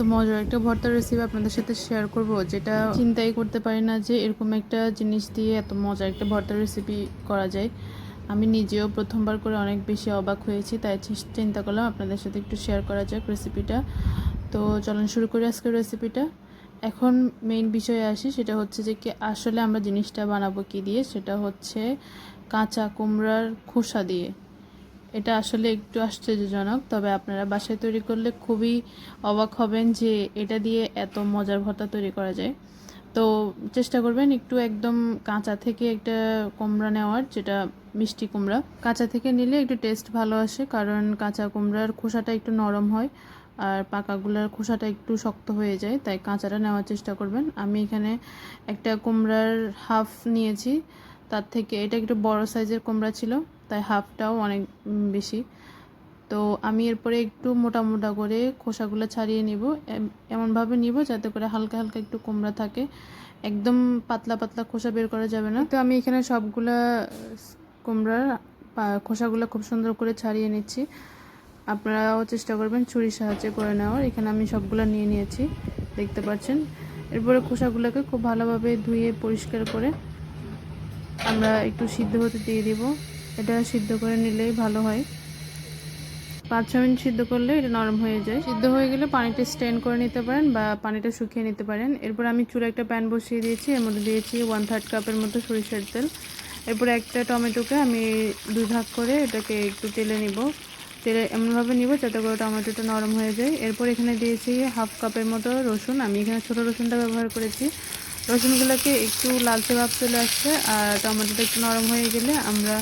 তো মজার একটা ভর্তার রেসিপি আপনাদের সাথে শেয়ার করব, যেটা চিন্তাই করতে পারি না যে এরকম একটা জিনিস দিয়ে এত মজার একটা ভর্তার রেসিপি করা যায়। আমি নিজেও প্রথমবার করে অনেক বেশি অবাক হয়েছি, তাই চিন্তা করলাম আপনাদের সাথে একটু শেয়ার করা যাক রেসিপিটা তো চলুন শুরু করি আজকের রেসিপিটা এখন মেইন বিষয়ে আসি, সেটা হচ্ছে যে কি আসলে আমরা জিনিসটা বানাবো কি দিয়ে? সেটা হচ্ছে কাঁচা কুমড়ার খোসা দিয়ে। এটা আসলে একটু আশ্চর্যজনক, তবে আপনারা বাসায় তৈরি করলে খুবই অবাক হবেন যে এটা দিয়ে এত মজার ভর্তা তৈরি করা যায়। তো চেষ্টা করবেন একটু একদম কাঁচা থেকে একটা কুমড়া নেওয়ার, যেটা মিষ্টি কুমড়া। কাঁচা থেকে নিলে একটু টেস্ট ভালো আসে, কারণ কাঁচা কুমড়ার খোসাটা একটু নরম হয় আর পাকাগুলোর খোসাটা একটু শক্ত হয়ে যায়, তাই কাঁচাটা নেওয়ার চেষ্টা করবেন। আমি এখানে একটা কুমড়ার হাফ নিয়েছি, তার থেকে এটা একটু বড় সাইজের কুমড়া ছিল। তাই হাফটাও অনেক বেশি। তো আমি এরপরে একটু মোটা মোটা করে খোসাগুলো ছাড়িয়ে নিব। এমনভাবে নিব যাতে করে হালকা হালকা একটু কুমড়া থাকে। একদম পাতলা পাতলা খোসা বের করা যাবে না। তো আমি এখানে সবগুলা কুমড়ার খোসাগুলো খুব সুন্দর করে ছাড়িয়ে নিচ্ছি। আপনারাও চেষ্টা করবেন ছুরির সাহায্যে করে নেওয়ার। এখানে আমি সবগুলো নিয়ে নিয়েছি, দেখতে পাচ্ছেন। এরপরে খোসাগুলোকে খুব ভালোভাবে ধুয়ে পরিষ্কার করে আমরা একটু সিদ্ধ হতে দিয়ে দিব। এটা সিদ্ধ করে নিলেই ভালো হয়। পাঁচ ছ মিনিট সিদ্ধ করলে এটা নরম হয়ে যায়। সিদ্ধ হয়ে গেলে পানিটা স্টেন করে নিতে পারেন বা পানিটা শুকিয়ে নিতে পারেন। এরপর আমি চুলে একটা প্যান বসিয়ে দিয়েছি। এর মধ্যে দিয়েছি ওয়ান থার্ড কাপের মতো সরিষার তেল। এরপর একটা টমেটোকে আমি দুই ভাগ করে এটাকে একটু তেলে নিব। তেলে এমনভাবে নিব যাতে করে টমেটোটা নরম হয়ে যায়। এরপর এখানে দিয়েছি হাফ কাপের মতো রসুন। আমি এখানে ছোটো রসুনটা ব্যবহার করেছি। রসুনগুলোকে একটু লালচে ভাব চলে আসছে আর টমেটোটা একটু নরম হয়ে গেলে আমরা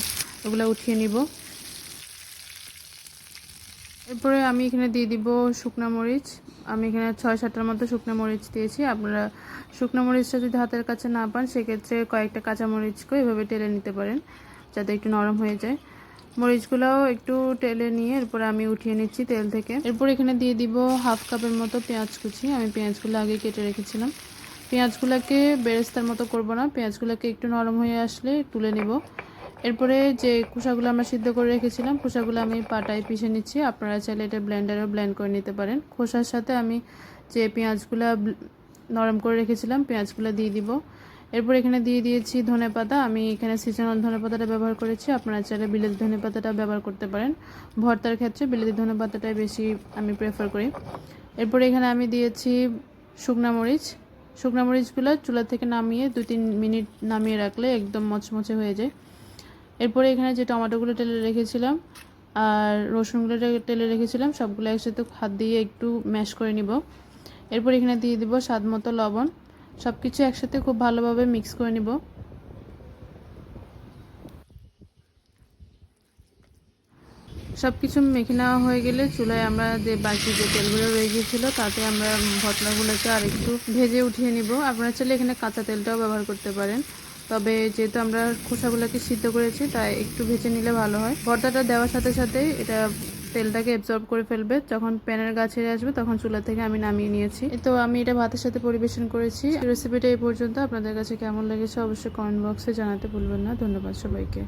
ওগুলো উঠিয়ে নিব। এরপরে আমি এখানে দিয়ে দিব শুকনা মরিচ। আমি এখানে ছয় সাতটার মতো শুকনো মরিচ দিয়েছি। আপনারা শুকনো মরিচটা যদি হাতের কাছে না পান, সেক্ষেত্রে কয়েকটা কাঁচা মরিচকে এভাবে টেলে নিতে পারেন, যাতে একটু নরম হয়ে যায়। মরিচগুলোও একটু টেলে নিয়ে এরপরে আমি উঠিয়ে নিচ্ছি তেল থেকে। এরপর এখানে দিয়ে দিব হাফ কাপের মতো পেঁয়াজ কুচি। আমি পেঁয়াজগুলো আগে কেটে রেখেছিলাম। পেঁয়াজগুলোকে বেরেস্তার মতো করব না। পেঁয়াজগুলোকে একটু নরম হয়ে আসলে তুলে নিব। এরপরে যে খোসাগুলো আমরা সিদ্ধ করে রেখেছিলাম, খোসাগুলো আমি পাটায় পিষে নিচ্ছি। আপনারা চাইলে এটা ব্লেন্ডারেও ব্লেন্ড করে নিতে পারেন। খোসার সাথে আমি যে পেঁয়াজগুলো নরম করে রেখেছিলাম, পেঁয়াজগুলো দিয়ে দিব। এরপর এখানে দিয়ে দিয়েছি ধনে পাতা। আমি এখানে সিজনাল ধনে পাতাটা ব্যবহার করেছি। আপনারা চাইলে বিলেতি ধনে পাতাটা ব্যবহার করতে পারেন। ভর্তার ক্ষেত্রে বিলেতি ধনে পাতাটাই বেশি আমি প্রেফার করি। এরপর এখানে আমি দিয়েছি শুকনা মরিচ। শুকনা মরিচগুলো চুলা থেকে নামিয়ে দু তিন মিনিট নামিয়ে রাখলে একদম মচমচে হয়ে যায়। এরপরে এখানে যে টমেটোগুলো টেলে রেখেছিলাম আর রসুনগুলো টেলে রেখেছিলাম, সবগুলো একসাথে হাত দিয়ে একটু ম্যাশ করে নিব। এরপর এখানে দিয়ে দিব স্বাদ মতো লবণ। সব কিছু একসাথে খুব ভালোভাবে মিক্স করে নিব। সব কিছু মেখে নেওয়া হয়ে গেলে চুলায় আমরা যে বাকি যে তেলগুলো রয়ে গিয়েছিল, তাতে আমরা ভটলাগুলোকে আর একটু ভেজে উঠিয়ে নিব। আপনারা চাইলে এখানে কাঁচা তেলটাও ব্যবহার করতে পারেন। তবে যেহেতু আমরা খোসাগুলোকে সিদ্ধ করেছি, তাই একটু ভেজে নিলে ভালো হয়। ভর্তাটা দেওয়ার সাথে সাথে এটা তেলটাকে অ্যাবজর্ব করে ফেলবে। যখন প্যানের গাছে আসবে, তখন চুলা থেকে আমি নামিয়ে নিয়েছি। তো আমি এটা ভাতের সাথে পরিবেশন করেছি। রেসিপিটা এই পর্যন্ত। আপনাদের কাছে কেমন লেগেছে অবশ্যই কমেন্ট বক্সে জানাতে ভুলবেন না। ধন্যবাদ সবাইকে।